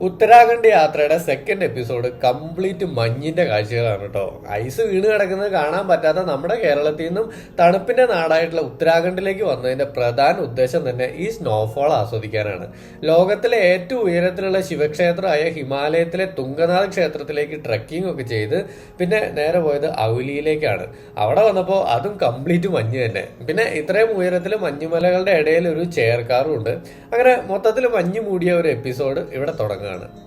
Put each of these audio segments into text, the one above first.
ഉത്തരാഖണ്ഡ് യാത്രയുടെ second episode complete മഞ്ഞിന്റെ കാഴ്ചകളാണ് കേട്ടോ. ഐസ് വീണ് കിടക്കുന്നത് കാണാൻ പറ്റാത്ത നമ്മുടെ കേരളത്തിൽ നിന്നും തണുപ്പിന്റെ നാടായിട്ടുള്ള ഉത്തരാഖണ്ഡിലേക്ക് വന്നതിന്റെ പ്രധാന ഉദ്ദേശം തന്നെ ഈ സ്നോഫോൾ ആസ്വദിക്കാനാണ്. ലോകത്തിലെ ഏറ്റവും ഉയരത്തിലുള്ള ശിവക്ഷേത്രമായ ഹിമാലയത്തിലെ തുങ്കനാഥ് ക്ഷേത്രത്തിലേക്ക് ട്രക്കിംഗ് ഒക്കെ ചെയ്ത് പിന്നെ നേരെ പോയത് ഔലിയിലേക്കാണ്. അവിടെ വന്നപ്പോൾ അതും കംപ്ലീറ്റ് മഞ്ഞ് തന്നെ. പിന്നെ ഇത്രയും ഉയരത്തിൽ മഞ്ഞുമലകളുടെ ഇടയിൽ ഒരു ചെയർക്കാറും ഉണ്ട്. അങ്ങനെ മൊത്തത്തിൽ മഞ്ഞ് മൂടിയ ഒരു എപ്പിസോഡ് ഇവിടെ തുടങ്ങുകയാണ്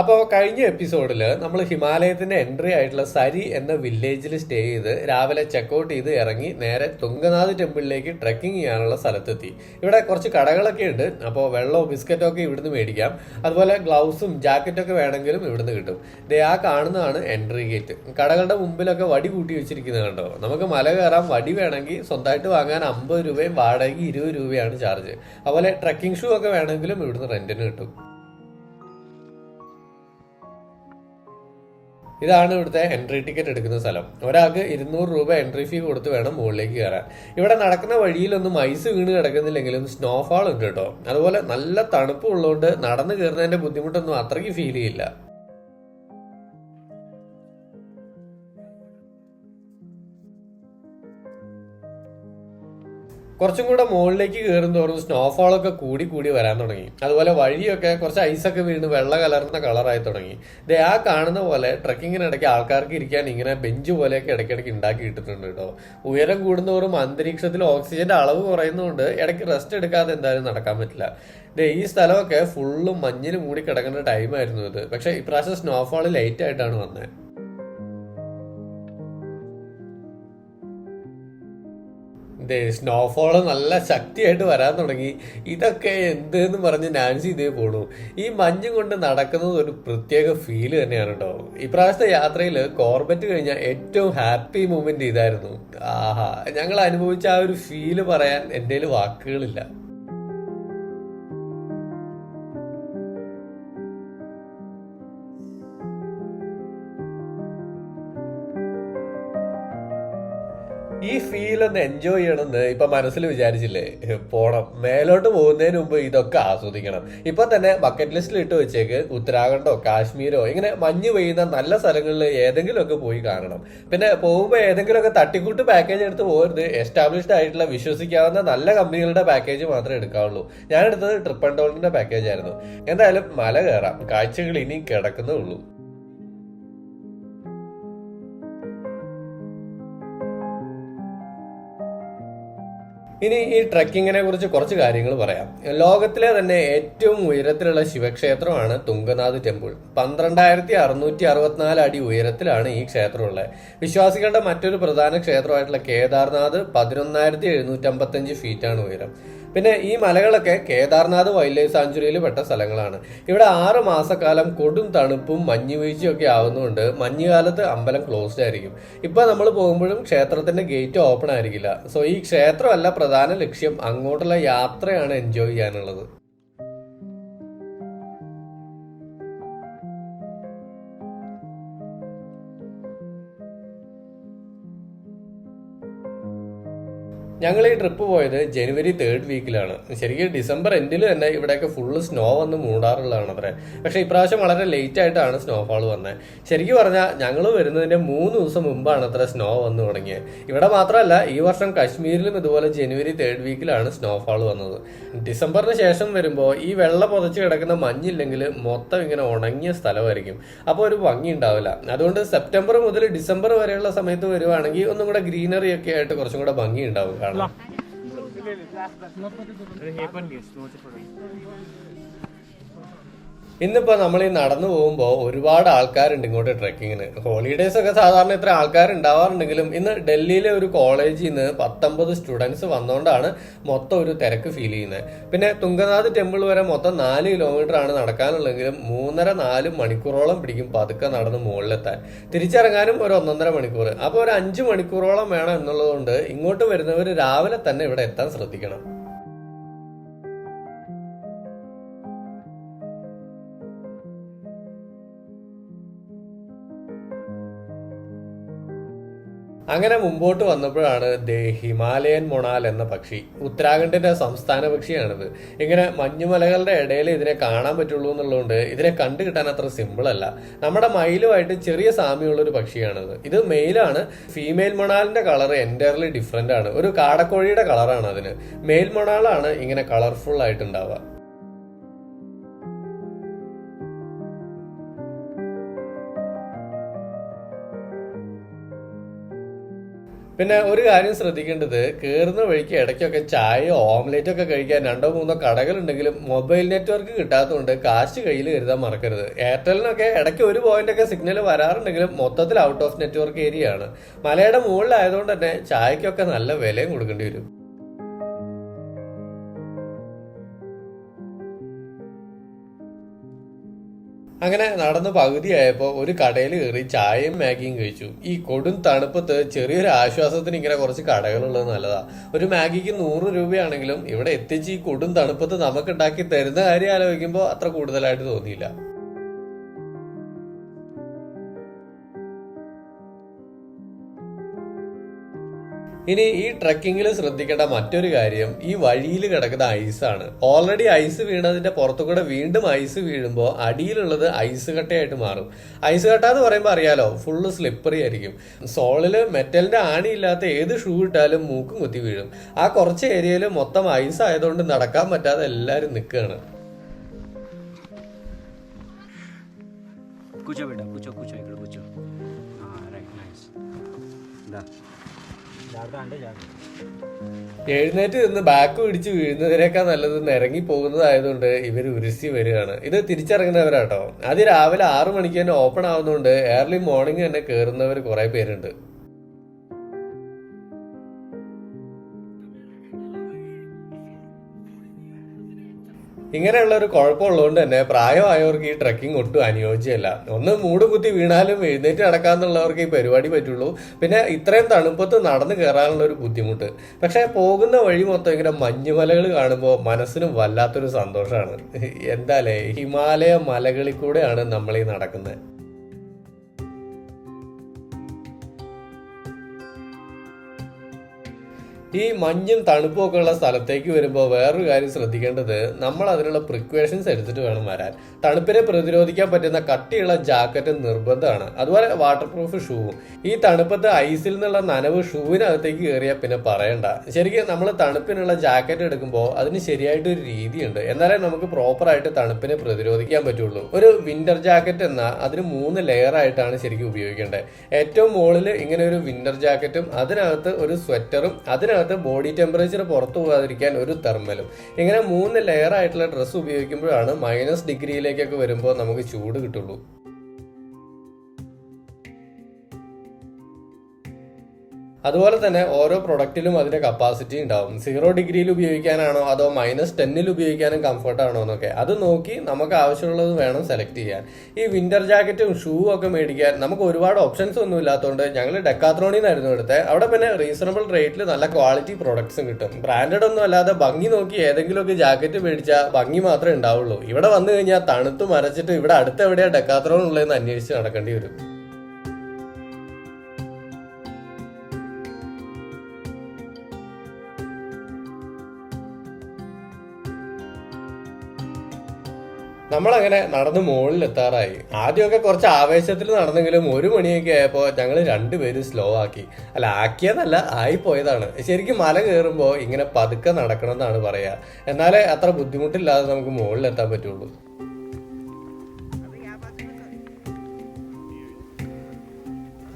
അപ്പോൾ കഴിഞ്ഞ എപ്പിസോഡിൽ നമ്മൾ ഹിമാലയത്തിന്റെ എൻട്രി ആയിട്ടുള്ള സരി എന്ന വില്ലേജിൽ സ്റ്റേ ചെയ്ത് രാവിലെ ചെക്കൗട്ട് ചെയ്ത് ഇറങ്ങി നേരെ തുങ്കനാഥ് ടെമ്പിളിലേക്ക് ട്രെക്കിംഗ് ചെയ്യാനുള്ള സ്ഥലത്തെത്തി. ഇവിടെ കുറച്ച് കടകളൊക്കെ ഉണ്ട്. അപ്പോൾ വെള്ളവും ബിസ്ക്കറ്റോ ഒക്കെ ഇവിടുന്ന് മേടിക്കാം. അതുപോലെ ഗ്ലൗസും ജാക്കറ്റൊക്കെ വേണമെങ്കിലും ഇവിടുന്ന് കിട്ടും. ദേ ആ കാണുന്നതാണ് എൻട്രി ഗേറ്റ് കടകളുടെ മുമ്പിലൊക്കെ വടി കൂട്ടി വെച്ചിരിക്കുന്നത് കണ്ടോ? നമുക്ക് മല കയറാൻ വടി വേണമെങ്കിൽ സ്വന്തമായിട്ട് വാങ്ങാൻ അമ്പത് രൂപയും വാടകയ്ക്ക് ഇരുപത് രൂപയാണ് ചാർജ് അതുപോലെ ട്രക്കിംഗ് ഷൂ ഒക്കെ വേണമെങ്കിലും ഇവിടുന്ന് റെന്റിന് കിട്ടും. ഇതാണ് ഇവിടുത്തെ എൻട്രി ടിക്കറ്റ് എടുക്കുന്ന സ്ഥലം. ഒരാൾക്ക് ഇരുന്നൂറ് രൂപ എൻട്രി ഫീ കൊടുത്ത് വേണം മുകളിലേക്ക് കയറാൻ. ഇവിടെ നടക്കുന്ന വഴിയിലൊന്നും ഐസ് വീണ് കിടക്കുന്നില്ലെങ്കിലും സ്നോഫാൾ ഉണ്ട് കേട്ടോ. അതുപോലെ നല്ല തണുപ്പ് ഉള്ളതുകൊണ്ട് നടന്നു കയറുന്നതിന്റെ ബുദ്ധിമുട്ടൊന്നും അത്രയ്ക്ക് ഫീൽ ചെയ്യില്ല. കുറച്ചും കൂടെ മുകളിലേക്ക് കയറും തോറും സ്നോഫോൾ ഒക്കെ കൂടി കൂടി വരാൻ തുടങ്ങി. അതുപോലെ വഴിയൊക്കെ കുറച്ച് ഐസൊക്കെ വീണ് വെള്ള കലർന്ന കളറായി തുടങ്ങി. ദേ ആ കാണുന്ന പോലെ ട്രക്കിങ്ങിനിടയ്ക്ക് ആൾക്കാർക്ക് ഇരിക്കാൻ ഇങ്ങനെ ബെഞ്ച് പോലെയൊക്കെ ഇടയ്ക്കിടയ്ക്ക് ഉണ്ടാക്കി ഇട്ടിട്ടുണ്ട് കേട്ടോ ഉയരം കൂടുന്തോറും അന്തരീക്ഷത്തിൽ ഓക്സിജന്റെ അളവ് കുറയുന്നതുകൊണ്ട് ഇടയ്ക്ക് റെസ്റ്റ് എടുക്കാതെ എന്തായാലും നടക്കാൻ പറ്റില്ല. ദേ ഈ സ്ഥലമൊക്കെ ഫുള്ളും മഞ്ഞിൽ മൂടി കിടക്കേണ്ട ടൈമായിരുന്നു ഇത്. പക്ഷെ ഇപ്രാവശ്യം സ്നോഫോൾ ലൈറ്റ് ആയിട്ടാണ് വന്നത് സ്നോഫോൾ നല്ല ശക്തിയായിട്ട് വരാൻ തുടങ്ങി. ഇതൊക്കെ എന്തെന്ന് പറഞ്ഞ് നാൻസി ഇതേ പോണു. ഈ മഞ്ഞും കൊണ്ട് നടക്കുന്നത് ഒരു പ്രത്യേക ഫീൽ തന്നെയാണ് കേട്ടോ ഇപ്രാവശ്യത്തെ യാത്രയിൽ കോർബറ്റ് കഴിഞ്ഞ ഏറ്റവും ഹാപ്പി മൂമെന്റ് ഇതായിരുന്നു. ആഹാ ഞങ്ങൾ അനുഭവിച്ച ആ ഒരു ഫീൽ പറയാൻ എന്റെ വാക്കുകളില്ല. ഒന്ന് എൻജോയ് ചെയ്യണമെന്ന് ഇപ്പൊ മനസ്സിൽ വിചാരിച്ചില്ലേ? പോണം. മേലോട്ട് പോകുന്നതിന് മുമ്പ് ഇതൊക്കെ ആസ്വദിക്കണം. ഇപ്പൊ തന്നെ ബക്കറ്റ് ലിസ്റ്റിൽ ഇട്ട് വെച്ചേക്ക് ഉത്തരാഖണ്ഡോ കാശ്മീരോ ഇങ്ങനെ മഞ്ഞ് പെയ്യുന്ന നല്ല സ്ഥലങ്ങളിൽ ഏതെങ്കിലുമൊക്കെ പോയി കാണണം. പിന്നെ പോകുമ്പോൾ ഏതെങ്കിലുമൊക്കെ തട്ടിക്കൂട്ട് പാക്കേജ് എടുത്ത് പോകരുത്. എസ്റ്റാബ്ലിഷ്ഡ് ആയിട്ടുള്ള വിശ്വസിക്കാവുന്ന നല്ല കമ്പനികളുടെ പാക്കേജ് മാത്രമേ എടുക്കാവുള്ളൂ. ഞാൻ എടുത്തത് ട്രിപ്പ് ആൻഡ് ടോളിന്റെ പാക്കേജ് ആയിരുന്നു. എന്തായാലും മല കയറാം. കാഴ്ചകൾ ഇനിയും കിടക്കുന്നേ ഉള്ളൂ. ഇനി ഈ ട്രക്കിങ്ങിനെ കുറിച്ച് കുറച്ച് കാര്യങ്ങൾ പറയാം. ലോകത്തിലെ തന്നെ ഏറ്റവും ഉയരത്തിലുള്ള ശിവക്ഷേത്രമാണ് തുങ്കനാഥ് ടെമ്പിൾ. പന്ത്രണ്ടായിരത്തി അറുന്നൂറ്റി അറുപത്തിനാല് അടി ഉയരത്തിലാണ് ഈ ക്ഷേത്രം ഉള്ളത് വിശ്വാസികളുടെ മറ്റൊരു പ്രധാന ക്ഷേത്രമായിട്ടുള്ള കേദാർനാഥ് പതിനൊന്നായിരത്തി എഴുന്നൂറ്റി അമ്പത്തഞ്ച് ഫീറ്റാണ് ഉയരം. പിന്നെ ഈ മലകളൊക്കെ കേദാർനാഥ് വൈൽഡ് ലൈഫ് സാഞ്ചുറിയിൽ പെട്ട സ്ഥലങ്ങളാണ്. ഇവിടെ ആറ് മാസക്കാലം കൊടും തണുപ്പും മഞ്ഞുവീഴ്ചയും ഒക്കെ ആവുന്നതുകൊണ്ട് മഞ്ഞുകാലത്ത് അമ്പലം ക്ലോസ്ഡ് ആയിരിക്കും. ഇപ്പൊ നമ്മൾ പോകുമ്പോഴും ക്ഷേത്രത്തിന്റെ ഗേറ്റ് ഓപ്പൺ ആയിരിക്കില്ല. സോ ഈ ക്ഷേത്രമല്ല പ്രധാന ലക്ഷ്യം അങ്ങോട്ടുള്ള യാത്രയാണ് എൻജോയ് ചെയ്യാനുള്ളത്. ഞങ്ങൾ ഈ ട്രിപ്പ് പോയത് ജനുവരി തേർഡ് വീക്കിലാണ് ശരിക്കും ഡിസംബർ എൻഡിൽ തന്നെ ഇവിടെയൊക്കെ ഫുള്ള് സ്നോ വന്ന് മൂടാറുള്ളതാണ് അത്ര. പക്ഷേ ഇപ്രാവശ്യം വളരെ ലേറ്റ് ആയിട്ടാണ് സ്നോഫാൾ വന്നത് ശരിക്കും പറഞ്ഞാൽ ഞങ്ങൾ വരുന്നതിന്റെ മൂന്ന് ദിവസം മുമ്പാണ് അത്ര സ്നോ വന്നു തുടങ്ങിയത് ഇവിടെ മാത്രമല്ല ഈ വർഷം കാശ്മീരിലും ഇതുപോലെ ജനുവരി തേർഡ് വീക്കിലാണ് സ്നോഫാൾ വന്നത്. ഡിസംബറിന് ശേഷം വരുമ്പോൾ ഈ വെള്ളം പുതച്ച് കിടക്കുന്ന മഞ്ഞില്ലെങ്കിൽ മൊത്തം ഇങ്ങനെ ഉണങ്ങിയ സ്ഥലമായിരിക്കും. അപ്പോൾ ഒരു ഭംഗി ഉണ്ടാവില്ല. അതുകൊണ്ട് സെപ്റ്റംബർ മുതൽ ഡിസംബർ വരെയുള്ള സമയത്ത് വരുവാണെങ്കിൽ ഒന്നും കൂടെ ഗ്രീനറി ഒക്കെ ആയിട്ട് കുറച്ചും കൂടെ ഭംഗി ഉണ്ടാവും കാണാൻ ഇന്നിപ്പോ നമ്മൾ ഈ നടന്നു പോകുമ്പോൾ ഒരുപാട് ആൾക്കാരുണ്ട് ഇങ്ങോട്ട് ട്രെക്കിങ്ങിന് ഹോളിഡേസ് ഒക്കെ സാധാരണ ഇത്ര ആൾക്കാർ ഉണ്ടാവാറുണ്ടെങ്കിലും ഇന്ന് ഡൽഹിയിലെ ഒരു കോളേജിൽ നിന്ന് പത്തൊമ്പത് സ്റ്റുഡൻസ് വന്നുകൊണ്ടാണ് മൊത്തം ഒരു തിരക്ക് ഫീൽ ചെയ്യുന്നത്. പിന്നെ തുങ്കനാഥ് ടെമ്പിൾ വരെ മൊത്തം നാല് കിലോമീറ്റർ ആണ് നടക്കാനുള്ളെങ്കിലും മൂന്നര നാല് മണിക്കൂറോളം പിടിക്കും പതുക്കെ നടന്ന് മുകളിലെത്താൻ. തിരിച്ചിറങ്ങാനും ഒരു ഒന്നൊന്നര മണിക്കൂർ അപ്പോൾ ഒരു അഞ്ച് മണിക്കൂറോളം വേണം എന്നുള്ളതുകൊണ്ട് ഇങ്ങോട്ട് വരുന്നവർ രാവിലെ തന്നെ ഇവിടെ എത്താൻ ശ്രദ്ധിക്കണം. അങ്ങനെ മുമ്പോട്ട് വന്നപ്പോഴാണ് ദേ ഹിമാലയൻ മൊണാൽ എന്ന പക്ഷി ഉത്തരാഖണ്ഡിന്റെ സംസ്ഥാന പക്ഷിയാണിത്. ഇങ്ങനെ മഞ്ഞുമലകളുടെ ഇടയിൽ ഇതിനെ കാണാൻ പറ്റുള്ളൂ എന്നുള്ളതുകൊണ്ട് ഇതിനെ കണ്ടു കിട്ടാൻ അത്ര സിമ്പിൾ അല്ല. നമ്മുടെ മയിലുമായിട്ട് ചെറിയ സാമ്യമുള്ള ഒരു പക്ഷിയാണിത്. ഇത് മെയിലാണ് ഫീമെയിൽ മൊണാലിന്റെ കളർ എന്റയർലി ഡിഫറെന്റ് ആണ്. ഒരു കാടക്കോഴിയുടെ കളറാണ് അതിന്. മെയിൽ മൊണാളാണ് ഇങ്ങനെ കളർഫുൾ ആയിട്ടുണ്ടാവുക. പിന്നെ ഒരു കാര്യം ശ്രദ്ധിക്കേണ്ടത് കയറുന്ന വഴിക്ക് ഇടയ്ക്കൊക്കെ ചായയോ ഓംലേറ്റോ ഒക്കെ കഴിക്കാൻ രണ്ടോ മൂന്നോ കടകളുണ്ടെങ്കിലും മൊബൈൽ നെറ്റ്വർക്ക് കിട്ടാത്തതുകൊണ്ട് കാശ് കയ്യിൽ കരുതാൻ മറക്കരുത്. എയർടെലിനൊക്കെ ഇടയ്ക്ക് ഒരു പോയിന്റ് ഒക്കെ സിഗ്നൽ വരാറുണ്ടെങ്കിലും മൊത്തത്തിൽ ഔട്ട് ഓഫ് നെറ്റ്വർക്ക് ഏരിയ ആണ്. മലയുടെ മുകളിലായതുകൊണ്ട് തന്നെ ചായക്കൊക്കെ നല്ല വിലയും കൊടുക്കേണ്ടി വരും. അങ്ങനെ നടന്ന് പകുതിയായപ്പോൾ ഒരു കടയിൽ കയറി ചായയും മാഗിയും കഴിച്ചു. ഈ കൊടും തണുപ്പത്ത് ചെറിയൊരു ആശ്വാസത്തിന് ഇങ്ങനെ കുറച്ച് കടകളുള്ളത് നല്ലതാ. ഒരു മാഗിക്ക് നൂറ് രൂപയാണെങ്കിലും ഇവിടെ എത്തിച്ച് ഈ കൊടും തണുപ്പത്ത് നമുക്ക് ഉണ്ടാക്കി തരുന്ന കാര്യം ആലോചിക്കുമ്പോൾ അത്ര കൂടുതലായിട്ട് തോന്നിയില്ല. ഇനി ഈ ട്രക്കിങ്ങിൽ ശ്രദ്ധിക്കേണ്ട മറ്റൊരു കാര്യം ഈ വഴിയിൽ കിടക്കുന്ന ഐസാണ് ഓൾറെഡി ഐസ് വീണതിന്റെ പുറത്തുകൂടെ വീണ്ടും ഐസ് വീഴുമ്പോൾ അടിയിലുള്ളത് ഐസ് കട്ടയായിട്ട് മാറും. ഐസ് കട്ട എന്ന് പറയുമ്പോൾ അറിയാലോ ഫുള്ള് സ്ലിപ്പറി ആയിരിക്കും. സോളിൽ മെറ്റലിന്റെ ആണി ഇല്ലാത്ത ഏത് ഷൂ ഇട്ടാലും മൂക്കും കുത്തി വീഴും. ആ കുറച്ച് ഏരിയയിൽ മൊത്തം ഐസ് ആയതുകൊണ്ട് നടക്കാൻ പറ്റാതെ എല്ലാവരും നിൽക്കുകയാണ് കുച്ചോ ബേട്ടാ കുച്ചോ കുച്ചോ ഇവിടെ കുച്ചോ ആ റൈറ്റ് നൈസ് എന്താ എഴുന്നേറ്റ് നിന്ന് ബാക്ക് പിടിച്ച് വീഴുന്നതിനേക്കാൾ നല്ലത് നിരങ്ങി പോകുന്നതായതുകൊണ്ട് ഇവർ ഉരുസി വരികയാണ്. ഇത് തിരിച്ചിറങ്ങുന്നവരാട്ടോ അത് രാവിലെ ആറു മണിക്ക് തന്നെ ഓപ്പൺ ആവുന്നതുകൊണ്ട് ഏർലി മോർണിംഗ് തന്നെ കയറുന്നവർ കുറെ പേരുണ്ട്. ഇങ്ങനെയുള്ള ഒരു കുഴപ്പമുള്ളതുകൊണ്ട് തന്നെ പ്രായമായവർക്ക് ഈ ട്രക്കിംഗ് ഒട്ടും അനുയോജ്യമല്ല. ഒന്ന് മൂട് കുത്തി വീണാലും എഴുന്നേറ്റ് നടക്കാന്നുള്ളവർക്ക് ഈ പരിപാടി പറ്റുള്ളൂ. പിന്നെ ഇത്രയും തണുപ്പത്ത് നടന്നു കയറാനുള്ള ഒരു ബുദ്ധിമുട്ട്. പക്ഷെ പോകുന്ന വഴി മൊത്തം ഇങ്ങനെ മഞ്ഞുമലകൾ കാണുമ്പോൾ മനസ്സിന് വല്ലാത്തൊരു സന്തോഷമാണ് എന്താലേ ഹിമാലയ മലകളിൽ കൂടെയാണ് നമ്മൾ ഈ നടക്കുന്നത്. ഈ മഞ്ഞും തണുപ്പും ഒക്കെ ഉള്ള സ്ഥലത്തേക്ക് വരുമ്പോൾ വേറൊരു കാര്യം ശ്രദ്ധിക്കേണ്ടത് നമ്മൾ അതിനുള്ള പ്രിക്വേഷൻസ് എടുത്തിട്ട് വേണം വരാൻ. തണുപ്പിനെ പ്രതിരോധിക്കാൻ പറ്റുന്ന കട്ടിയുള്ള ജാക്കറ്റ് നിർബന്ധമാണ്. അതുപോലെ വാട്ടർ പ്രൂഫ് ഷൂവും ഈ തണുപ്പത്ത് ഐസിൽ നിന്നുള്ള നനവ് ഷൂവിനകത്തേക്ക് കയറിയാൽ പിന്നെ പറയണ്ട. ശരിക്കും നമ്മൾ തണുപ്പിനുള്ള ജാക്കറ്റ് എടുക്കുമ്പോൾ അതിന് ശരിയായിട്ടൊരു രീതിയുണ്ട്. എന്നാലേ നമുക്ക് പ്രോപ്പറായിട്ട് തണുപ്പിനെ പ്രതിരോധിക്കാൻ പറ്റുള്ളൂ. ഒരു വിന്റർ ജാക്കറ്റ് എന്നാൽ അതിന് മൂന്ന് ലെയർ ആയിട്ടാണ് ശരിക്കും ഉപയോഗിക്കേണ്ടത്. ഏറ്റവും മുകളിൽ ഇങ്ങനെ ഒരു വിന്റർ ജാക്കറ്റും അതിനകത്ത് ഒരു സ്വെറ്ററും അതിനകത്ത് ബോഡി ടെമ്പറേച്ചർ പുറത്തു പോകാതിരിക്കാൻ ഒരു തെർമലും. ഇങ്ങനെ മൂന്ന് ലെയർ ആയിട്ടുള്ള ഡ്രസ്സ് ഉപയോഗിക്കുമ്പോഴാണ് മൈനസ് ഡിഗ്രിയിലേക്കൊക്കെ വരുമ്പോൾ നമുക്ക് ചൂട് കിട്ടുള്ളൂ. അതുപോലെ തന്നെ ഓരോ പ്രൊഡക്റ്റിലും അതിന്റെ കപ്പാസിറ്റി ഉണ്ടാവും. സീറോ ഡിഗ്രിയിൽ ഉപയോഗിക്കാനാണോ അതോ മൈനസ് ടെന്നിൽ ഉപയോഗിക്കാനും കംഫർട്ടാണോ എന്നൊക്കെ. അത് നോക്കി നമുക്ക് ആവശ്യമുള്ളത് വേണം സെലക്ട് ചെയ്യാൻ. ഈ വിന്റർ ജാക്കറ്റും ഷൂ ഒക്കെ മേടിക്കാൻ നമുക്ക് ഒരുപാട് ഓപ്ഷൻസ് ഒന്നും ഇല്ലാത്തതുകൊണ്ട് ഞങ്ങൾ ഡെക്കാത്രോണിൽ നിന്നായിരുന്നു എടുത്തത് അവിടെ പിന്നെ റീസണബിൾ റേറ്റിൽ നല്ല ക്വാളിറ്റി പ്രൊഡക്ട്സും കിട്ടും. ബ്രാൻഡഡ് ഒന്നും അല്ലാതെ ഭംഗി നോക്കി ഏതെങ്കിലുമൊക്കെ ജാക്കറ്റ് മേടിച്ചാൽ ഭംഗി മാത്രമേ ഉണ്ടാവുള്ളൂ. ഇവിടെ വന്നു കഴിഞ്ഞാൽ തണുത്ത് മരച്ചിട്ട് ഇവിടെ അടുത്ത് എവിടെയാ ഡെക്കാത്രോൺ ഉള്ളതെന്ന് അന്വേഷിച്ച് നടക്കേണ്ടി വരും. നമ്മളങ്ങനെ നടന്ന് മുകളിൽ എത്താറായി ആദ്യമൊക്കെ കുറച്ച് ആവേശത്തിൽ നടന്നെങ്കിലും ഒരു മണിയൊക്കെ ആയപ്പോൾ ഞങ്ങൾ രണ്ടുപേരും സ്ലോ ആക്കി. അല്ല ആക്കിയതല്ല ആയിപ്പോയതാണ്. ശരിക്കും മല കയറുമ്പോൾ ഇങ്ങനെ പതുക്കെ നടക്കണം എന്നാണ് പറയുക എന്നാലേ അത്ര ബുദ്ധിമുട്ടില്ലാതെ നമുക്ക് മുകളിൽ എത്താൻ പറ്റുള്ളൂ.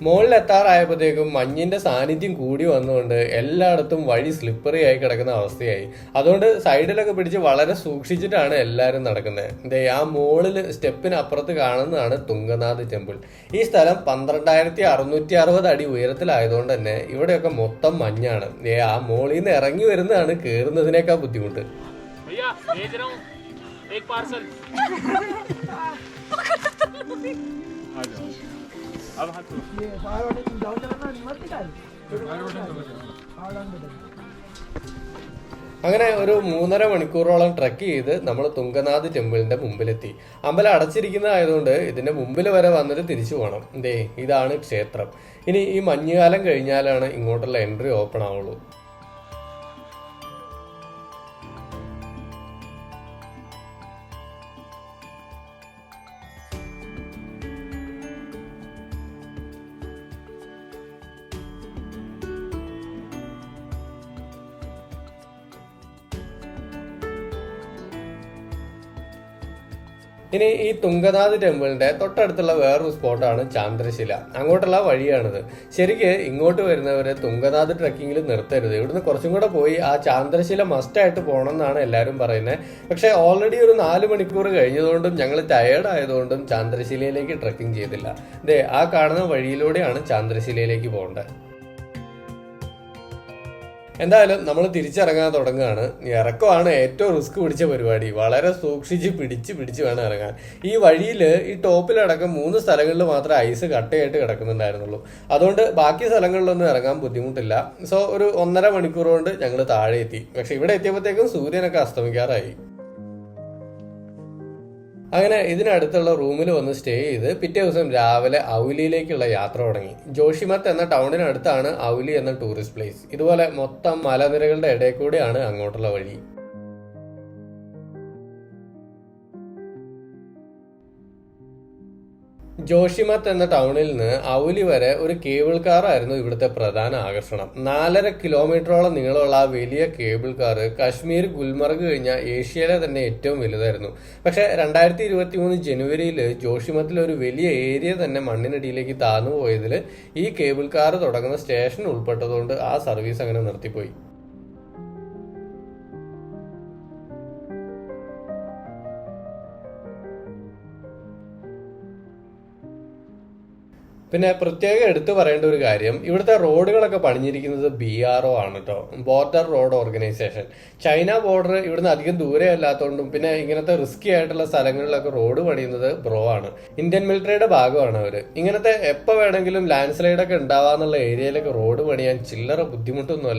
മുകളിൽ എത്താറായപ്പോഴത്തേക്കും മഞ്ഞിന്റെ സാന്നിധ്യം കൂടി വന്നുകൊണ്ട് എല്ലായിടത്തും വഴി സ്ലിപ്പറി ആയി കിടക്കുന്ന അവസ്ഥയായി. അതുകൊണ്ട് സൈഡിലൊക്കെ പിടിച്ച് വളരെ സൂക്ഷിച്ചിട്ടാണ് എല്ലാവരും നടക്കുന്നത്. ദേ ആ മുകളിൽ സ്റ്റെപ്പിന് അപ്പുറത്ത് കാണുന്നതാണ് തുങ്കനാഥ് ടെമ്പിൾ. ഈ സ്ഥലം പന്ത്രണ്ടായിരത്തി അറുന്നൂറ്റി അറുപത് അടി ഉയരത്തിലായതുകൊണ്ട് തന്നെ ഇവിടെയൊക്കെ മൊത്തം മഞ്ഞാണ്. ദേ ആ മുകളിൽ നിന്ന് ഇറങ്ങി വരുന്നതാണ് കയറുന്നതിനേക്കാൾ ബുദ്ധിമുട്ട്. भैया അങ്ങനെ ഒരു മൂന്നര മണിക്കൂറോളം ട്രക്ക് ചെയ്ത് നമ്മൾ തുങ്കനാഥ് ടെമ്പിളിന്റെ മുമ്പിലെത്തി. അമ്പലം അടച്ചിരിക്കുന്നതായതുകൊണ്ട് ഇതിന്റെ മുമ്പിൽ വരെ വന്നിട്ട് തിരിച്ചു പോകണം ദേ ഇതാണ് ക്ഷേത്രം. ഇനി ഈ മഞ്ഞുകാലം കഴിഞ്ഞാലാണ് ഇങ്ങോട്ടുള്ള എൻട്രി ഓപ്പൺ ആവുള്ളൂ. ഇനി ഈ തുങ്കനാഥ് ടെമ്പിളിന്റെ തൊട്ടടുത്തുള്ള വേറൊരു സ്പോട്ടാണ് ചാന്ദ്രശില. അങ്ങോട്ടുള്ള വഴിയാണിത്. ശരിക്ക് ഇങ്ങോട്ട് വരുന്നവരെ തുങ്കനാഥ് ട്രക്കിങ്ങിൽ നിർത്തരുത്. ഇവിടുന്ന് കുറച്ചും കൂടെ പോയി ആ ചാന്ദ്രശില മസ്റ്റായിട്ട് പോകണം എന്നാണ് എല്ലാവരും പറയുന്നത് പക്ഷേ ഓൾറെഡി ഒരു നാല് മണിക്കൂർ കഴിഞ്ഞതുകൊണ്ടും ഞങ്ങൾ ടയേർഡ് ആയതുകൊണ്ടും ചാന്ദ്രശിലയിലേക്ക് ട്രക്കിംഗ് ചെയ്തില്ല. ദേ ആ കാണുന്ന വഴിയിലൂടെയാണ് ചാന്ദ്രശിലയിലേക്ക് പോകേണ്ടത്. എന്തായാലും നമ്മൾ തിരിച്ചിറങ്ങാൻ തുടങ്ങുകയാണ്. ഇറക്കമാണ് ഏറ്റവും റിസ്ക് പിടിച്ച പരിപാടി. വളരെ സൂക്ഷിച്ച് പിടിച്ച് പിടിച്ച് വേണം ഇറങ്ങാൻ. ഈ വഴിയിൽ ഈ ടോപ്പിലടക്കം മൂന്ന് സ്ഥലങ്ങളിൽ മാത്രമേ ഐസ് കട്ടയായിട്ട് കിടക്കുന്നുണ്ടായിരുന്നുള്ളൂ. അതുകൊണ്ട് ബാക്കി സ്ഥലങ്ങളിലൊന്നും ഇറങ്ങാൻ ബുദ്ധിമുട്ടില്ല. സോ ഒരു ഒന്നര മണിക്കൂർ കൊണ്ട് ഞങ്ങൾ താഴെ എത്തി. പക്ഷെ ഇവിടെ എത്തിയപ്പോഴത്തേക്കും സൂര്യനൊക്കെ അസ്തമിക്കാറായി. അങ്ങനെ ഇതിനടുത്തുള്ള റൂമിൽ വന്ന് സ്റ്റേ ചെയ്ത് പിറ്റേ ദിവസം രാവിലെ ഔലിയിലേക്കുള്ള യാത്ര തുടങ്ങി. ജോഷിമത്ത് എന്ന ടൗണിനടുത്താണ് ഔലി എന്ന ടൂറിസ്റ്റ് പ്ലേസ് ഇതുപോലെ മൊത്തം മലനിരകളുടെ ഇടയിൽ കൂടിയാണ് അങ്ങോട്ടുള്ള വഴി. ജോഷിമത്ത് എന്ന ടൗണിൽ നിന്ന് ഔലി വരെ ഒരു കേബിൾ കാർ ആയിരുന്നു ഇവിടുത്തെ പ്രധാന ആകർഷണം. നാലര കിലോമീറ്ററോളം നീളമുള്ള ആ വലിയ കേബിൾ കാർ കശ്മീർ ഗുൽമർഗ് കഴിഞ്ഞ ഏഷ്യയിലെ തന്നെ ഏറ്റവും വലുതായിരുന്നു. പക്ഷെ രണ്ടായിരത്തി ഇരുപത്തി മൂന്ന് ജനുവരിയിൽ ജോഷിമത്തിൽ ഒരു വലിയ ഏരിയ തന്നെ മണ്ണിനടിയിലേക്ക് താന്നു പോയതിൽ ഈ കേബിൾ കാർ തുടങ്ങുന്ന സ്റ്റേഷൻ ഉൾപ്പെട്ടതുകൊണ്ട് ആ സർവീസ് അങ്ങനെ നിർത്തിപ്പോയി. പിന്നെ പ്രത്യേകം എടുത്തു പറയേണ്ട ഒരു കാര്യം ഇവിടുത്തെ റോഡുകളൊക്കെ പണിഞ്ഞിരിക്കുന്നത് ബി ആർ ഒ ആണ് കേട്ടോ border road organisation China border ഇവിടുന്ന് അധികം ദൂരെ അല്ലാത്തതുകൊണ്ടും പിന്നെ ഇങ്ങനത്തെ റിസ്കി ആയിട്ടുള്ള സ്ഥലങ്ങളിലൊക്കെ റോഡ് പണിയുന്നത് ബ്രോ ആണ്. ഇന്ത്യൻ മിലിറ്ററിയുടെ ഭാഗമാണ് അവർ ഇങ്ങനത്തെ എപ്പോൾ വേണമെങ്കിലും ലാൻഡ് സ്ലൈഡ് ഒക്കെ ഉണ്ടാവാന്നുള്ള ഏരിയയിലൊക്കെ റോഡ് പണിയാൻ ചില്ലറ ബുദ്ധിമുട്ടൊന്നും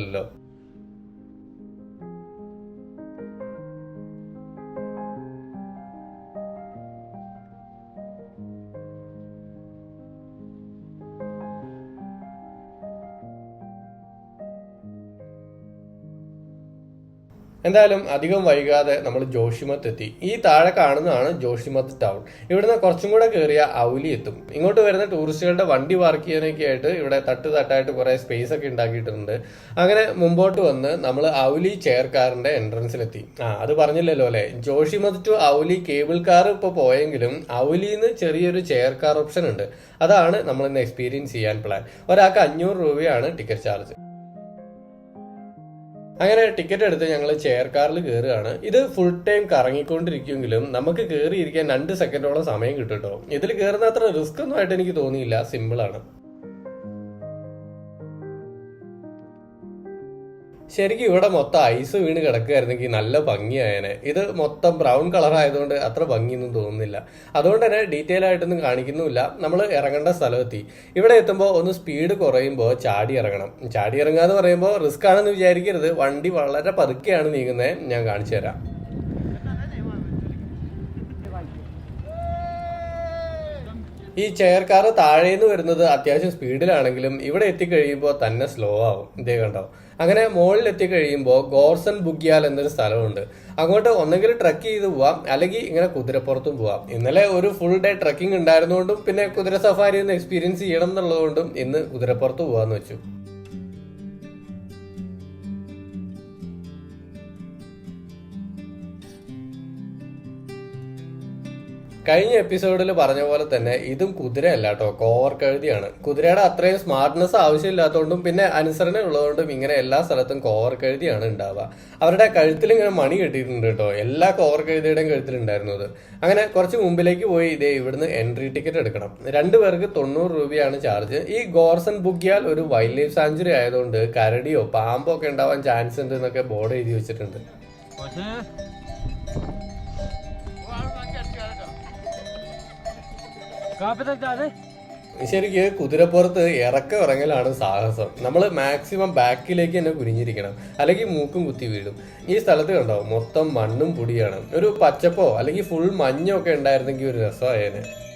എന്തായാലും അധികം വൈകാതെ നമ്മൾ ജോഷിമത്ത് എത്തി. ഈ താഴെ കാണുന്നതാണ് ജോഷിമത്ത് ടൗൺ. ഇവിടുന്ന് കുറച്ചും കൂടെ കയറിയ ഔലി എത്തും. ഇങ്ങോട്ട് വരുന്ന ടൂറിസ്റ്റുകളുടെ വണ്ടി പാർക്ക് ചെയ്യാനൊക്കെ ആയിട്ട് ഇവിടെ തട്ട് തട്ടായിട്ട് കുറെ സ്പേസ് ഒക്കെ ഉണ്ടാക്കിയിട്ടുണ്ട്. അങ്ങനെ മുമ്പോട്ട് വന്ന് നമ്മൾ ഔലി ചെയർ കാറിന്റെ എൻട്രൻസിലെത്തി ആ അത് പറഞ്ഞില്ലല്ലോ അല്ലെ? Joshimath to Auli cable car ഇപ്പോൾ പോയെങ്കിലും ഔലിന്ന് ചെറിയൊരു ചെയർ കാർ ഓപ്ഷൻ ഉണ്ട്. അതാണ് നമ്മൾ ഇന്ന് എക്സ്പീരിയൻസ് ചെയ്യാൻ പ്ലാൻ ഒരാൾക്ക് അഞ്ഞൂറ് രൂപയാണ് ടിക്കറ്റ് ചാർജ് അങ്ങനെ ടിക്കറ്റ് എടുത്ത് ഞങ്ങൾ ചെയർ കാറിൽ കയറുകയാണ് ഇത് ഫുൾ ടൈം കറങ്ങിക്കൊണ്ടിരിക്കുമെങ്കിലും നമുക്ക് കയറിയിരിക്കാൻ രണ്ട് സെക്കൻഡോളം സമയം കിട്ടും കേട്ടോ ഇതിൽ കയറുന്ന അത്ര റിസ്ക് ഒന്നും ആയിട്ട് എനിക്ക് തോന്നിയില്ല. സിമ്പിൾ ശരിക്കും ഇവിടെ മൊത്തം ഐസ് വീണ് കിടക്കുകയായിരുന്നെങ്കിൽ നല്ല ഭംഗിയായനെ. ഇത് മൊത്തം ബ്രൗൺ കളർ ആയതുകൊണ്ട് അത്ര ഭംഗിയൊന്നും തോന്നുന്നില്ല. അതുകൊണ്ട് തന്നെ ഡീറ്റെയിൽ ആയിട്ടൊന്നും കാണിക്കുന്നുമില്ല. നമ്മൾ ഇറങ്ങേണ്ട സ്ഥലമെത്തി. ഇവിടെ എത്തുമ്പോൾ ഒന്ന് സ്പീഡ് കുറയുമ്പോൾ ചാടി ഇറങ്ങണം. ചാടി ഇറങ്ങുക എന്ന് പറയുമ്പോൾ റിസ്ക് ആണെന്ന് വിചാരിക്കരുത്. വണ്ടി വളരെ പതുക്കെയാണ് നീങ്ങുന്നത് ഞാൻ കാണിച്ചു തരാം. ഈ ചെയർ കാർ താഴേന്ന് വരുന്നത് അത്യാവശ്യം സ്പീഡിലാണെങ്കിലും ഇവിടെ എത്തിക്കഴിയുമ്പോൾ തന്നെ സ്ലോ ആവും. ഇതേ കണ്ടോ? അങ്ങനെ മുകളിൽ എത്തിക്കഴിയുമ്പോൾ ഗോർസൺ ബുഗ്യാൽ എന്നൊരു സ്ഥലമുണ്ട്. അങ്ങോട്ട് ഒന്നെങ്കിൽ ട്രക്ക് ചെയ്ത് പോവാം. അല്ലെങ്കിൽ ഇങ്ങനെ കുതിരപ്പുറത്തും പോവാം. ഇന്നലെ ഒരു ഫുൾ ഡേ ട്രക്കിംഗ് ഉണ്ടായിരുന്നുകൊണ്ടും പിന്നെ കുതിര സഫാരി ഒന്ന് എക്സ്പീരിയൻസ് ചെയ്യണം എന്നുള്ളതുകൊണ്ടും ഇന്ന് കുതിരപ്പുറത്ത് പോവാന്ന് വെച്ചു. കഴിഞ്ഞ എപ്പിസോഡിൽ പറഞ്ഞ പോലെ തന്നെ ഇതും കുതിരയല്ല കേട്ടോ കോവർ കഴുതിയാണ് കുതിരയുടെ അത്രയും സ്മാർട്ട്നെസ് ആവശ്യമില്ലാത്തതുകൊണ്ടും പിന്നെ അനുസരണ ഉള്ളതുകൊണ്ടും ഇങ്ങനെ എല്ലാ സ്ഥലത്തും കോവർ കഴുതിയാണ് ഉണ്ടാവുക അവരുടെ കഴുത്തിൽ ഇങ്ങനെ മണി കെട്ടിയിട്ടുണ്ട് കേട്ടോ എല്ലാ കോവർ കഴുതിയുടെയും കഴുത്തിലുണ്ടായിരുന്നു അത് അങ്ങനെ കുറച്ച് മുമ്പിലേക്ക് പോയി ഇതേ ഇവിടുന്ന് എൻട്രി ടിക്കറ്റ് എടുക്കണം. രണ്ടു പേർക്ക് തൊണ്ണൂറ് രൂപയാണ് ചാർജ് ഈ ഗോർസൺ ബുക്കിയാൽ ഒരു വൈൽഡ് ലൈഫ് സാഞ്ചുറി ആയതുകൊണ്ട് കരടിയോ പാമ്പോ ഒക്കെ ഉണ്ടാവാൻ ചാൻസ് ഉണ്ട് എന്നൊക്കെ ബോർഡ് എഴുതി വെച്ചിട്ടുണ്ട്. ശരിക്ക് കുതിരപ്പുറത്ത് ഇറക്കം ഇറങ്ങലാണ് സാഹസം. നമ്മൾ മാക്സിമം ബാക്കിലേക്ക് തന്നെ കുനിഞ്ഞിരിക്കണം. അല്ലെങ്കിൽ മൂക്കും കുത്തി വീഴും. ഈ സ്ഥലത്ത് കണ്ടോ? മൊത്തം മണ്ണും പൊടിയാണ്. ഒരു പച്ചപ്പോ അല്ലെങ്കിൽ ഫുൾ മഞ്ഞോ ഒക്കെ ഉണ്ടായിരുന്നെങ്കിൽ ഒരു രസമായേനെ.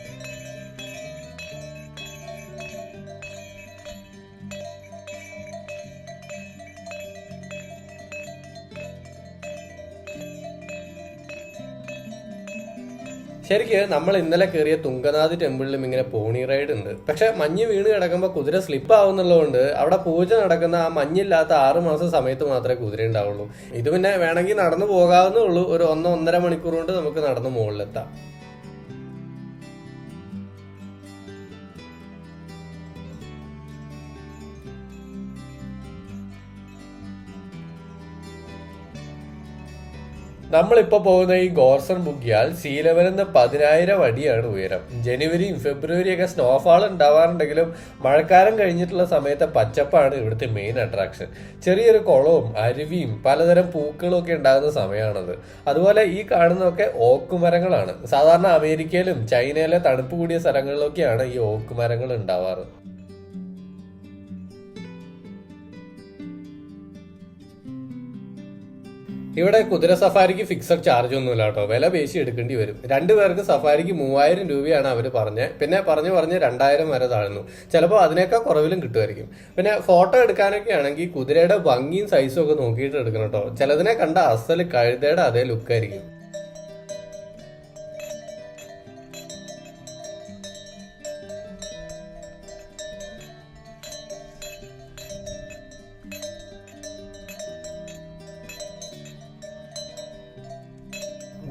ശരിക്ക് നമ്മൾ ഇന്നലെ കയറിയ തുങ്കനാഥ് ടെമ്പിളിലും ഇങ്ങനെ പോണി റൈഡ് ഉണ്ട്. പക്ഷെ മഞ്ഞ് വീണ് കിടക്കുമ്പോൾ കുതിര സ്ലിപ്പ് ആവുന്നുള്ളതുകൊണ്ട് അവിടെ പൂജ നടക്കുന്ന ആ മഞ്ഞില്ലാത്ത ആറ് മാസം സമയത്ത് മാത്രമേ കുതിര ഉണ്ടാവുള്ളൂ. ഇത് പിന്നെ വേണമെങ്കിൽ നടന്നു പോകാവുന്നേ ഉള്ളൂ. ഒരു ഒന്നോ ഒന്നര മണിക്കൂർ കൊണ്ട് നമുക്ക് നടന്ന് മുകളിലെത്താം. നമ്മളിപ്പോ പോകുന്ന ഈ ഗോർസൺ മുഖ്യാൽ സീ ലെവൽ എന്ന പതിനായിരം അടിയാണ് ഉയരം. ജനുവരിയും ഫെബ്രുവരിയൊക്കെ സ്നോഫാൾ ഉണ്ടാവാറുണ്ടെങ്കിലും മഴക്കാലം കഴിഞ്ഞിട്ടുള്ള സമയത്തെ പച്ചപ്പാണ് ഇവിടുത്തെ മെയിൻ അട്രാക്ഷൻ ചെറിയൊരു കുളവും അരുവിയും പലതരം പൂക്കളും ഒക്കെ ഉണ്ടാകുന്ന സമയമാണത് അതുപോലെ ഈ കാണുന്നതൊക്കെ ഓക്കുമരങ്ങളാണ് സാധാരണ അമേരിക്കയിലും ചൈനയിലെ തണുപ്പ് കൂടിയ സ്ഥലങ്ങളിലൊക്കെയാണ് ഈ ഓക്കുമരങ്ങൾ ഉണ്ടാവാറ്. ഇവിടെ കുതിര സഫാരിക്ക് ഫിക്സഡ് ചാർജ് ഒന്നുമില്ല കേട്ടോ. വില പേശി എടുക്കേണ്ടി വരും. രണ്ടു പേർക്ക് സഫാരിക്ക് മൂവായിരം രൂപയാണ് അവർ പറഞ്ഞത് പിന്നെ പറഞ്ഞു പറഞ്ഞ് രണ്ടായിരം വരെ താഴ്ന്നു. ചിലപ്പോൾ അതിനേക്കാൾ കുറവിലും കിട്ടുമായിരിക്കും. പിന്നെ ഫോട്ടോ എടുക്കാനൊക്കെ ആണെങ്കിൽ കുതിരയുടെ ഭംഗിയും സൈസും ഒക്കെ നോക്കിയിട്ട് എടുക്കണം കേട്ടോ. ചിലതിനെ കണ്ട അസൽ കഴുതയുടെ അതേ ലുക്കായിരിക്കും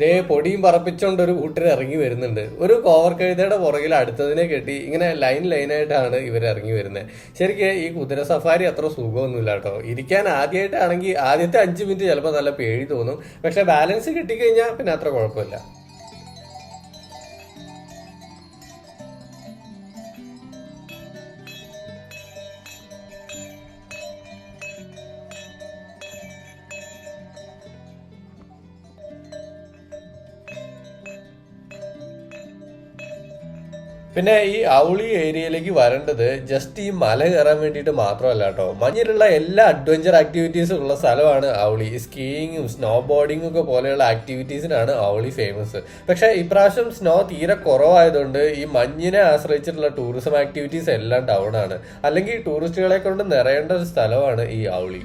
ദേ പൊടിയും പറപ്പിച്ചോണ്ട് ഒരു കൂട്ടർ ഇറങ്ങി വരുന്നുണ്ട്. ഒരു കോവർ കഴുതയുടെ പുറകിൽ അടുത്തതിനെ കെട്ടി ഇങ്ങനെ ലൈൻ ലൈനായിട്ടാണ് ഇവർ ഇറങ്ങി വരുന്നത് ശരിക്കും ഈ കുതിര സഫാരി അത്ര സുഖമൊന്നുമില്ല കേട്ടോ. ഇരിക്കാൻ ആദ്യമായിട്ടാണെങ്കിൽ ആദ്യത്തെ അഞ്ച് മിനിറ്റ് ചിലപ്പോൾ നല്ല പേടി തോന്നും. പക്ഷെ ബാലൻസ് കിട്ടിക്കഴിഞ്ഞാൽ പിന്നെ അത്ര കുഴപ്പമില്ല. പിന്നെ ഈ ഔളി ഏരിയയിലേക്ക് വരേണ്ടത് ജസ്റ്റ് ഈ മല കയറാൻ വേണ്ടിയിട്ട് മാത്രമല്ല കേട്ടോ മഞ്ഞിലുള്ള എല്ലാ അഡ്വഞ്ചർ ആക്ടിവിറ്റീസും ഉള്ള സ്ഥലമാണ് ഔളി സ്കീയിങ്ങും സ്നോ ബോർഡിങ്ങും ഒക്കെ പോലെയുള്ള ആക്ടിവിറ്റീസിനാണ് ഔളി ഫേമസ് പക്ഷെ ഇപ്രാവശ്യം സ്നോ തീരെ കുറവായതുകൊണ്ട് ഈ മഞ്ഞിനെ ആശ്രയിച്ചിട്ടുള്ള ടൂറിസം ആക്ടിവിറ്റീസ് എല്ലാം ഡൗൺ ആണ്. അല്ലെങ്കിൽ ടൂറിസ്റ്റുകളെ കൊണ്ട് നിറയേണ്ട ഒരു സ്ഥലമാണ് ഈ ഔളി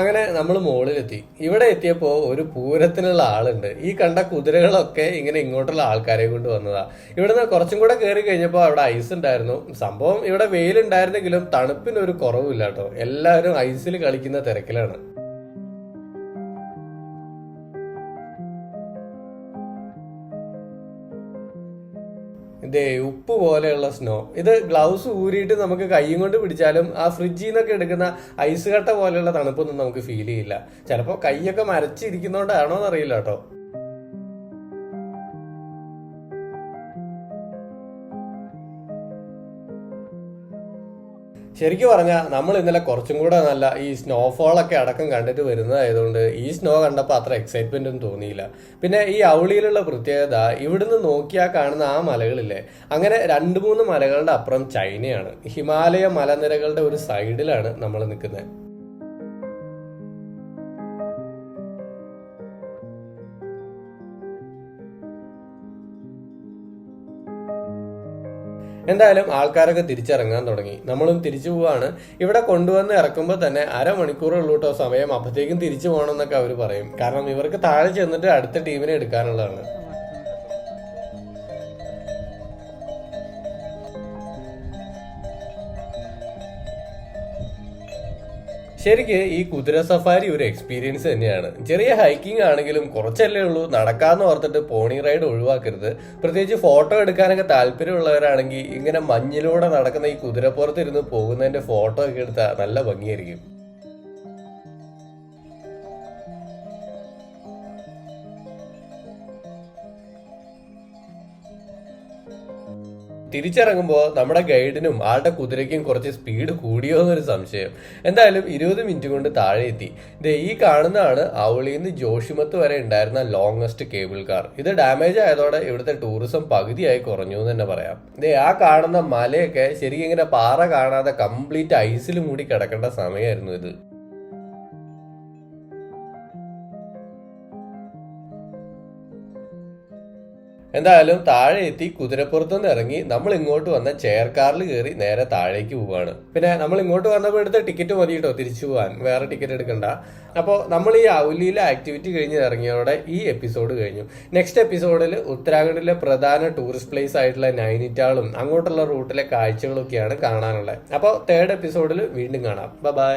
അങ്ങനെ നമ്മൾ മുകളിലെത്തി ഇവിടെ എത്തിയപ്പോൾ ഒരു പൂരത്തിനുള്ള ആളുണ്ട്. ഈ കണ്ട കുതിരകളൊക്കെ ഇങ്ങനെ ഇങ്ങോട്ടുള്ള ആൾക്കാരെ കൊണ്ട് വന്നതാ. ഇവിടുന്ന് കുറച്ചും കൂടെ കയറി കഴിഞ്ഞപ്പോൾ അവിടെ ഐസ് ഉണ്ടായിരുന്നു. സംഭവം ഇവിടെ വെയിലുണ്ടായിരുന്നെങ്കിലും തണുപ്പിന് ഒരു കുറവില്ല കേട്ടോ എല്ലാവരും ഐസിൽ കളിക്കുന്ന തിരക്കിലാണ്. ഇതേ ഉപ്പ് പോലെയുള്ള സ്നോ ഇത് ഗ്ലൗസ് ഊരിയിട്ട് നമുക്ക് കൈയും കൊണ്ട് പിടിച്ചാലും ആ ഫ്രിഡ്ജിൽ നിന്നൊക്കെ എടുക്കുന്ന ഐസ് കട്ട പോലെയുള്ള തണുപ്പൊന്നും നമുക്ക് ഫീൽ ചെയ്യില്ല. ചിലപ്പോൾ കൈയൊക്കെ മരച്ചിരിക്കുന്നോണ്ടാണോ എന്നറിയില്ല കേട്ടോ. ശരിക്കും പറഞ്ഞാൽ നമ്മൾ ഇന്നലെ കുറച്ചും കൂടെ നല്ല ഈ സ്നോഫോളൊക്കെ അടക്കം കണ്ടിട്ട് വരുന്നതായതുകൊണ്ട് ഈ സ്നോ കണ്ടപ്പോൾ അത്ര എക്സൈറ്റ്മെന്റ് ഒന്നും തോന്നിയില്ല. പിന്നെ ഈ ഔളിയിലുള്ള പ്രത്യേകത ഇവിടുന്ന് നോക്കിയാൽ കാണുന്ന ആ മലകളില്ലേ അങ്ങനെ രണ്ട് മൂന്ന് മലകളുടെ അപ്പുറം ചൈനയാണ്. ഹിമാലയ മലനിരകളുടെ ഒരു സൈഡിലാണ് നമ്മൾ നിൽക്കുന്നത്. എന്തായാലും ആൾക്കാരൊക്കെ തിരിച്ചിറങ്ങാൻ തുടങ്ങി. നമ്മളും തിരിച്ചു പോവാണ്. ഇവിടെ കൊണ്ടുവന്ന് ഇറക്കുമ്പോൾ തന്നെ അരമണിക്കൂറുള്ളൂ കേട്ടോ സമയം. അപ്പത്തേക്കും തിരിച്ചു പോകണം എന്നൊക്കെ അവർ പറയും. കാരണം ഇവർക്ക് താഴെ ചെന്നിട്ട് അടുത്ത ടീമിനെ എടുക്കാനുള്ളതാണ്. ശരിക്ക് ഈ കുതിര സഫാരി ഒരു എക്സ്പീരിയൻസ് തന്നെയാണ്. ചെറിയ ഹൈക്കിംഗ് ആണെങ്കിലും കുറച്ചല്ലേ ഉള്ളൂ. നടക്കാന്ന് ഓർത്തിട്ട് പോണി റൈഡ് ഒഴിവാക്കരുത്. പ്രത്യേകിച്ച് ഫോട്ടോ എടുക്കാനൊക്കെ താല്പര്യമുള്ളവരാണെങ്കിൽ ഇങ്ങനെ മഞ്ഞിലൂടെ നടക്കുന്ന ഈ കുതിരപ്പുറത്തിരുന്ന് പോകുന്നതിന്റെ ഫോട്ടോ ഒക്കെ എടുത്താൽ നല്ല ഭംഗിയായിരിക്കും. തിരിച്ചിറങ്ങുമ്പോൾ നമ്മുടെ ഗൈഡിനും ആളുടെ കുതിരയ്ക്കും കുറച്ച് സ്പീഡ് കൂടിയോ എന്നൊരു സംശയം. എന്തായാലും ഇരുപത് മിനിറ്റ് കൊണ്ട് താഴെ എത്തി. ദേ ഈ കാണുന്നതാണ് അവളിയിൽ നിന്ന് ജോഷിമത്ത് വരെ ഉണ്ടായിരുന്ന ലോങ്സ്റ്റ് കേബിൾ കാർ ഇത് ഡാമേജ് ആയതോടെ ഇവിടുത്തെ ടൂറിസം പകുതിയായി കുറഞ്ഞു എന്ന് തന്നെ പറയാം. ദേ ആ കാണുന്ന മലയൊക്കെ ശരിക്കും ഇങ്ങനെ പാറ കാണാതെ കംപ്ലീറ്റ് ഐസിൽ മൂടി കിടക്കേണ്ട സമയമായിരുന്നു ഇത്. എന്തായാലും താഴെ എത്തി കുതിരപ്പുറത്തുനിന്ന് ഇറങ്ങി നമ്മൾ ഇങ്ങോട്ട് വന്ന ചെയർ കാറിൽ കയറി നേരെ താഴേക്ക് പോവാണ്. പിന്നെ നമ്മൾ ഇങ്ങോട്ട് വന്നപ്പോൾ എടുത്ത ടിക്കറ്റ് മതി കേട്ടോ തിരിച്ചു പോകാൻ വേറെ ടിക്കറ്റ് എടുക്കണ്ട. അപ്പോൾ നമ്മൾ ഈ ഔലിയിലെ ആക്ടിവിറ്റി കഴിഞ്ഞ് ഇറങ്ങിയതോടെ ഈ എപ്പിസോഡ് കഴിഞ്ഞു. നെക്സ്റ്റ് എപ്പിസോഡിൽ ഉത്തരാഖണ്ഡിലെ പ്രധാന ടൂറിസ്റ്റ് പ്ലേസ് ആയിട്ടുള്ള നൈനിറ്റാളും അങ്ങോട്ടുള്ള റൂട്ടിലെ കാഴ്ചകളൊക്കെയാണ് കാണാനുള്ളത്. അപ്പോൾ തേർഡ് എപ്പിസോഡിൽ വീണ്ടും കാണാം. ബൈ